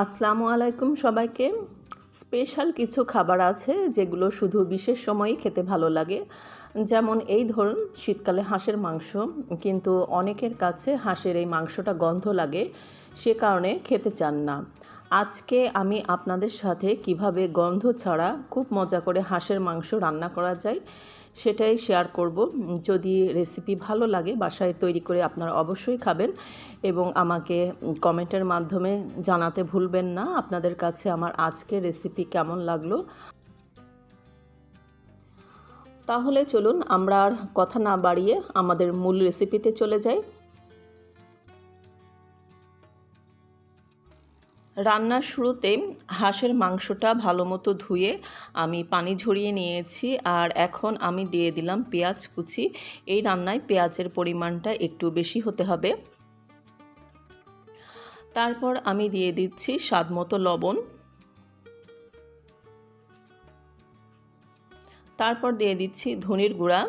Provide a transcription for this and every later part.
আসসালামু আলাইকুম সবাইকে। স্পেশাল কিছু খাবার আছে যেগুলো শুধু বিশেষ সময়ই খেতে ভালো লাগে। যেমন এই ধরুন, শীতকালে হাঁসের মাংস। কিন্তু অনেকের কাছে হাঁসের এই মাংসটা গন্ধ লাগে। সে কারণে খেতে চান না। আজকে আমি আপনাদের সাথে কীভাবে গন্ধ ছাড়া খুব মজা করে হাঁসের মাংস রান্না করা যায় সেটাই শেয়ার করব। যদি রেসিপি ভালো লাগে বাসায় তৈরি করে আপনারা অবশ্যই খাবেন এবং আমাকে কমেন্টের মাধ্যমে জানাতে ভুলবেন না। আপনাদের কাছে আমার আজকে রেসিপি কেমন লাগল? তাহলে চলুন আমরা আর কথা না বাড়িয়ে আমাদের মূল রেসিপিতে চলে যাই। রান্নার শুরুতে হাঁসের মাংসটা ভালো মতো ধুয়ে আমি পানি ঝরিয়ে নিয়েছি আর এখন আমি দিয়ে দিলাম পেঁয়াজ কুচি। এই রান্নায় পেঁয়াজের পরিমাণটা একটু বেশি হতে হবে। তারপর আমি দিয়ে দিচ্ছি স্বাদ মতো লবণ। তারপর দিয়ে দিচ্ছি ধনির গুঁড়া।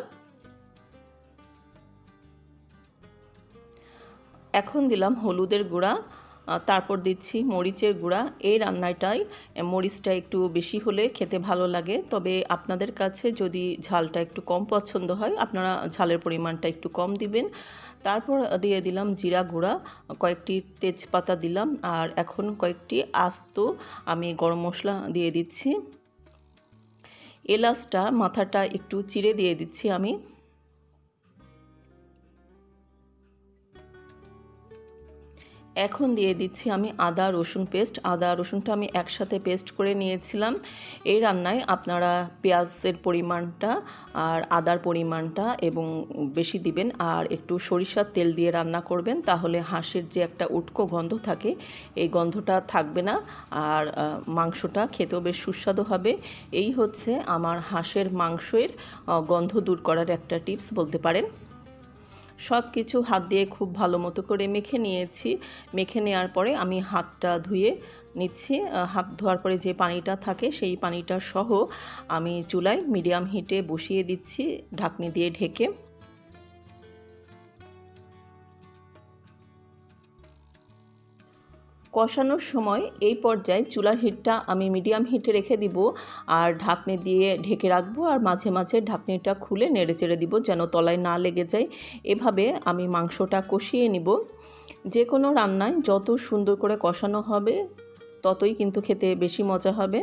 এখন দিলাম হলুদের গুঁড়া। তারপর দিচ্ছি মরিচের গুঁড়া। এই রান্নাটাই মরিচটা একটু বেশি হলে খেতে ভালো লাগে। তবে আপনাদের কাছে যদি ঝালটা একটু কম পছন্দ হয়, আপনারা ঝালের পরিমাণটা একটু কম দিবেন। তারপর দিয়ে দিলাম জিরা গুঁড়া, কয়েকটি তেজপাতা দিলাম, আর এখন কয়েকটি আস্ত আমি গরম মশলা দিয়ে দিচ্ছি। এলাচটা মাথাটা একটু চিড়ে দিয়ে দিচ্ছি আমি। এখন দিয়ে দিচ্ছি আমি আদা, রসুন পেস্ট। আদা, রসুনটা আমি একসাথে পেস্ট করে নিয়েছিলাম। এই রান্নায় আপনারা পেঁয়াজের পরিমাণটা আর আদার পরিমাণটা এবং বেশি দিবেন আর একটু সরিষার তেল দিয়ে রান্না করবেন, তাহলে হাঁসের যে একটা উটকো গন্ধ থাকে, এই গন্ধটা থাকবে না আর মাংসটা খেতেও বেশ সুস্বাদু হবে। এই হচ্ছে আমার হাঁসের মাংসের গন্ধ দূর করার একটা টিপস বলতে পারেন। সব কিছু হাত দিয়ে খুব ভালো মতো করে মেখে নিয়েছি। মেখে নেওয়ার পরে আমি হাতটা ধুয়ে নিচ্ছি। হাত ধোয়ার পরে যে পানিটা থাকে সেই পানিটা সহ আমি চুলায় মিডিয়াম হিটে বসিয়ে দিচ্ছি, ঢাকনি দিয়ে ঢেকে। কষানোর সময় এই পর্যায়ে চুলার হিটটা আমি মিডিয়াম হিটে রেখে দিব আর ঢাকনি দিয়ে ঢেকে রাখব আর মাঝে মাঝে ঢাকনিটা খুলে নেড়ে চেড়ে দিব যেন তলায় না লেগে যায়। এভাবে আমি মাংসটা কষিয়ে নিব। যে কোনো রান্নায় যত সুন্দর করে কষানো হবে, ততই কিন্তু খেতে বেশি মজা হবে।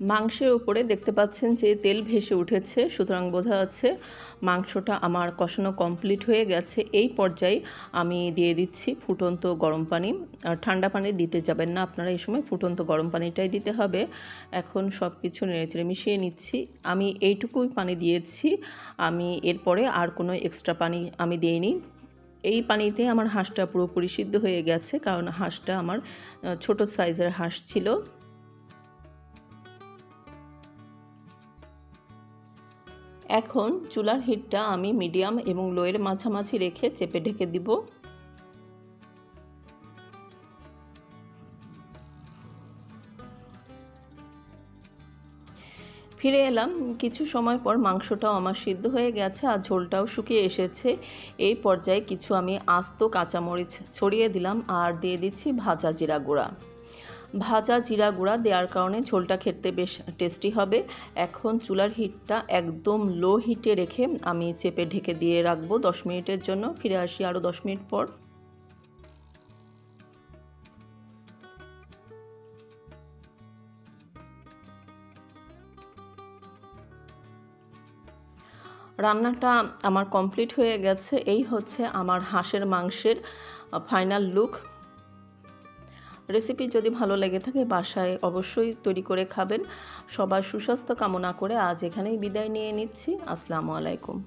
মাংসের উপরে দেখতে পাচ্ছেন যে তেল ভেসে উঠেছে, সুতরাং বোঝা যাচ্ছে মাংসটা আমার কষানো কমপ্লিট হয়ে গেছে। এই পর্যায়ে আমি দিয়ে দিচ্ছি ফুটন্ত গরম পানি। ঠান্ডা পানি দিতে যাবেন না, আপনারা এই সময় ফুটন্ত গরম পানিটাই দিতে হবে। এখন সব কিছু নেড়েচেড়ে মিশিয়ে নিচ্ছি। আমি এইটুকুই পানি দিয়েছি। আমি এরপরে আর কোনো এক্সট্রা পানি আমি দিইনি। এই পানিতে আমার হাঁসটা পুরোপুরি সিদ্ধ হয়ে গেছে, কারণ হাঁসটা আমার ছোট সাইজের হাঁস ছিল। এখন চুলার হিটটা আমি মিডিয়াম এবং লোয়ের মাঝামাঝি রেখে চেপে ঢেকে দিব। ফিরে এলাম। কিছু সময় পর মাংসটাও আমার সিদ্ধ হয়ে গেছে আর ঝোলটাও শুকিয়ে এসেছে। এই পর্যায়ে কিছু আমি আস্ত কাঁচামরিচ ছড়িয়ে দিলাম আর দিয়ে দিচ্ছি ভাজা জিরা গুঁড়া। ভাজা জিরা গুঁড়া দেওয়ার কারণে ঝোলটা খেতে বেশ টেস্টি হবে। এখন চুলার হিটটা একদম লো হিটে রেখে আমি চেপে ঢেকে দিয়ে রাখব দশ মিনিটের জন্য। ফিরে আসি আরও দশ মিনিট পর। রান্নাটা আমার কমপ্লিট হয়ে গেছে। এই হচ্ছে আমার হাঁসের মাংসের ফাইনাল লুক রেসিপি যদি ভালো লেগে থাকে বাসায় অবশ্যই তৈরি করে খাবেন। সবার সুস্বাস্থ্য কামনা করে আজ এখানেই বিদায় নিয়ে নিচ্ছি। আসসালামু আলাইকুম।